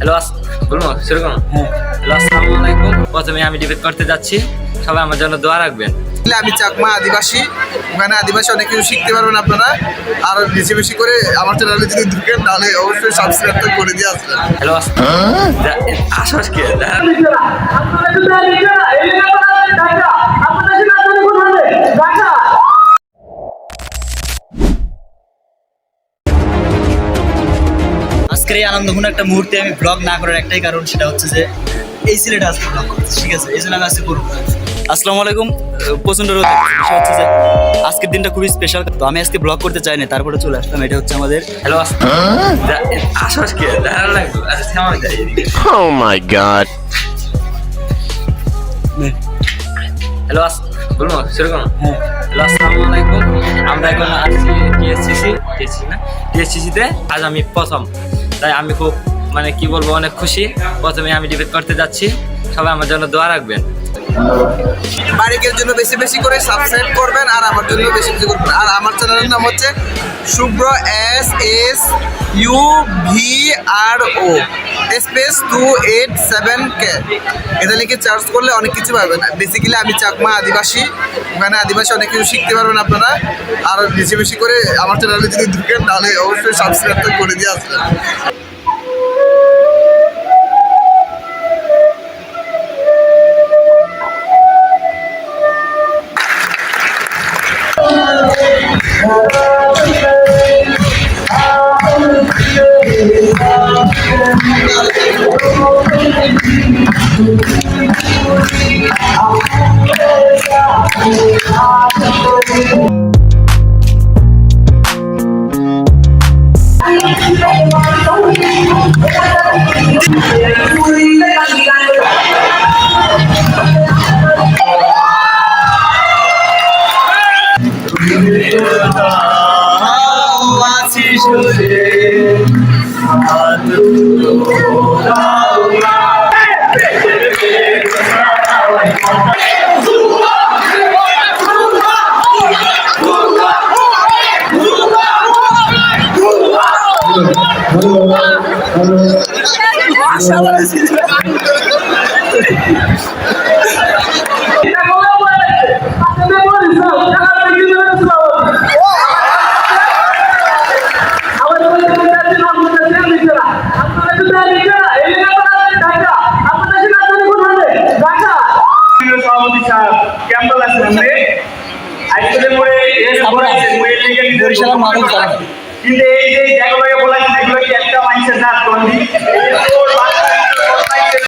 Hello আস- বলব শুরু করুন হ্যাঁ। হ্যালো আসসালামু আলাইকুম। প্রথমে আমি ডিবেট করতে যাচ্ছি। সবাই আমার জন্য দোয়া রাখবেন। আমি চাকমা আদিবাসী। ওখানে আদিবাসী অনেক কিছু শিখতে পারবেন আপনারা। আর বেশি বেশি করে আমার চ্যানেলে যদি ঢুকেন তাহলে অবশ্যই সাবস্ক্রাইব তো করে দিয়ে আসবেন। হ্যালো আশ্বাস কি আজকের এই আনন্দঘন একটা মুহূর্তে আমি ব্লগ না করার একটাই কারণ সেটা হচ্ছে যে এই সিলেটে আজকে ব্লগ করতেছি ঠিক আছে? এই জন্য আমি আজকে করব আসসালামু আলাইকুম। প্রচণ্ড রোদ বিষয় হচ্ছে যে আজকের দিনটা খুবই স্পেশাল তো আমি আজকে ব্লগ করতে চাই না তারপরে চলে আসলাম। এটা হচ্ছে আমাদের hello. Oh my god. Hello আস- বলব? শুরু করুন হ্যাঁ। হ্যালো আসসালামু আলাইকুম। আমরা এখন আছি টিএসসিসি টিএসসি না? টিএসসিসিতে আজ আমি প্রথম। তাই আমি খুব মানে কি বলব, অনেক খুশি। প্রথমে আমি ডিবেট করতে যাচ্ছি। সবাই আমার জন্য দোয়া রাখবেন। বারিকের জন্য বেশি বেশি করে সাবস্ক্রাইব করবেন আর আমার জন্য বেশি বেশি করবেন আর আমার চ্যানেলের নাম হচ্ছে Shubhra S S U V R O space two eight seven K. এটা লিখে চার্জ করলে অনেক কিছু পাবেন। বেসিক্যালি আমি চাকমা আদিবাসী। ওখানে আদিবাসী অনেক কিছু শিখতে পারবেন আপনারা। আর বেশি বেশি করে আমার চ্যানেলে যদি ঢুকেন, তাহলে অবশ্যই সাবস্ক্রাইব করে দিয়ে আসবেন। 아, 마치셔야 한두 돌아오라. কিন্তু এই যে যেগুলোকে বলা